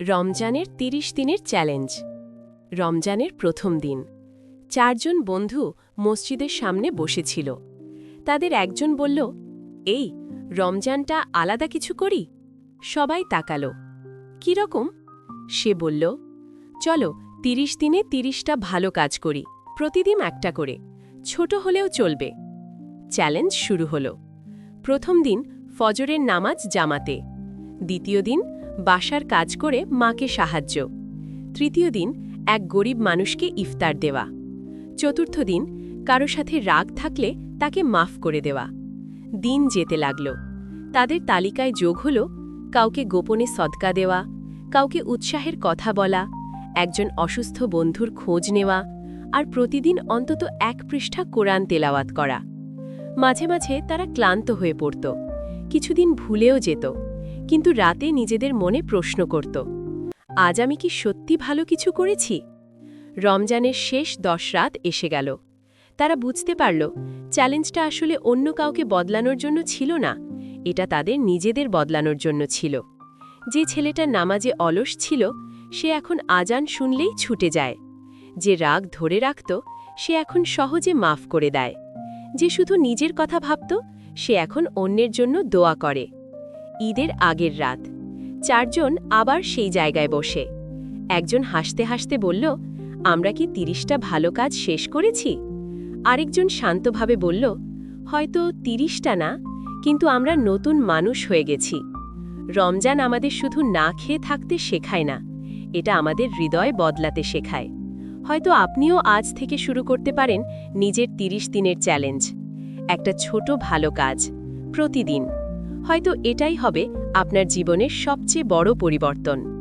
রমজানের ৩০ দিনের চ্যালেঞ্জ। রমজানের প্রথম দিন। চারজন বন্ধু মসজিদের সামনে বসেছিল। তাদের একজন বলল, এই, রমজানটা আলাদা কিছু করি? সবাই তাকালো। রকম? সে বলল, চলো ৩০ দিনে ৩০টা ভালো কাজ করি, প্রতিদিন একটা করে। ছোট হলেও চলবে। চ্যালেঞ্জ শুরু হলো। প্রথম দিন ফজরের নামাজ জামাতে। দ্বিতীয় দিন বাসার কাজ করে মাকে সাহায্য। তৃতীয় দিন এক গরিব মানুষকে ইফতার দেওয়া। চতুর্থ দিন কারও সাথে রাগ থাকলে তাকে মাফ করে দেওয়া। দিন যেতে লাগল। তাদের তালিকায় যোগ হল, কাউকে গোপনে সদকা দেওয়া, কাউকে উৎসাহের কথা বলা, একজন অসুস্থ বন্ধুর খোঁজ নেওয়া আর প্রতিদিন অন্তত এক পৃষ্ঠা কোরআন তেলাওয়াত করা। মাঝে মাঝে তারা ক্লান্ত হয়ে পড়ত। কিছুদিন ভুলেও যেত। কিন্তু রাতে নিজেদের মনে প্রশ্ন করত, আজ আমি কি সত্যি ভালো কিছু করেছি? রমজানের শেষ দশ রাত এসে গেল। তারা বুঝতে পারল, চ্যালেঞ্জটা আসলে অন্য কাউকে বদলানোর জন্য ছিল না, এটা তাদের নিজেদের বদলানোর জন্য ছিল। যে ছেলেটা নামাজে অলস ছিল, সে এখন আজান শুনলেই ছুটে যায়। যে রাগ ধরে রাখত, সে এখন সহজে মাফ করে দেয়। যে শুধু নিজের কথা ভাবত, সে এখন অন্যের জন্য দোয়া করে। ঈদের আগের রাত। চারজন আবার সেই জায়গায় বসে। একজন হাসতে হাসতে বলল, আমরা কি তিরিশটা ভালো কাজ শেষ করেছি? আরেকজন শান্তভাবে বলল, হয়তো তিরিশটা না, কিন্তু আমরা নতুন মানুষ হয়ে গেছি। রমজান আমাদের শুধু না খেয়ে থাকতে শেখায় না, এটা আমাদের হৃদয় বদলাতে শেখায়। হয়তো আপনিও আজ থেকে শুরু করতে পারেন নিজের তিরিশ দিনের চ্যালেঞ্জ। একটা ছোট ভালো কাজ, প্রতিদিন। হয়তো এটাই হবে আপনার জীবনের সবচেয়ে বড় পরিবর্তন।